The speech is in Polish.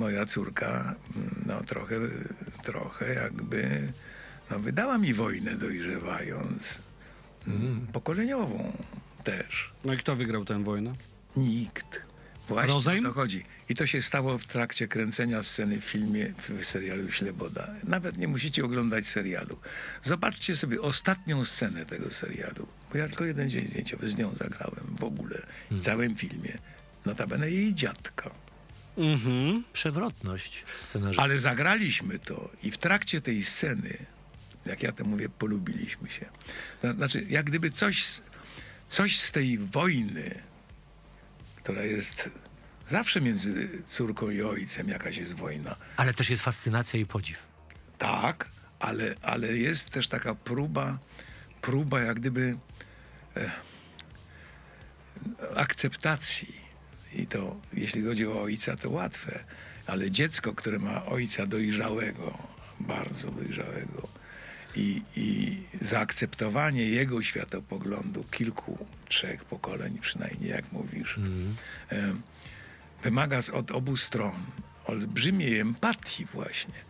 Moja córka, mm, no trochę, trochę jakby, no wydała mi wojnę dojrzewając, mm, pokoleniową też. No i kto wygrał tę wojnę? Nikt. Właśnie Rozejm? o to chodzi. I to się stało w trakcie kręcenia sceny w filmie, w serialu Śleboda. Nawet nie musicie oglądać serialu. Zobaczcie sobie ostatnią scenę tego serialu. Bo ja tylko jeden dzień zdjęciowy z nią zagrałem w ogóle. W całym filmie. Notabene jej dziadka. Mhm. Przewrotność scenariusza. Ale zagraliśmy to i w trakcie tej sceny, jak ja to mówię, polubiliśmy się. Znaczy, jak gdyby coś, z- coś z tej wojny, która jest zawsze między córką i ojcem, jakaś jest wojna. Ale też jest fascynacja i podziw. Tak, ale, ale jest też taka próba, próba jak gdyby e, akceptacji. I to, jeśli chodzi o ojca, to łatwe, ale dziecko, które ma ojca dojrzałego, bardzo dojrzałego, i, i zaakceptowanie jego światopoglądu kilku, trzech pokoleń przynajmniej, jak mówisz, e, wymaga od obu stron olbrzymiej empatii właśnie.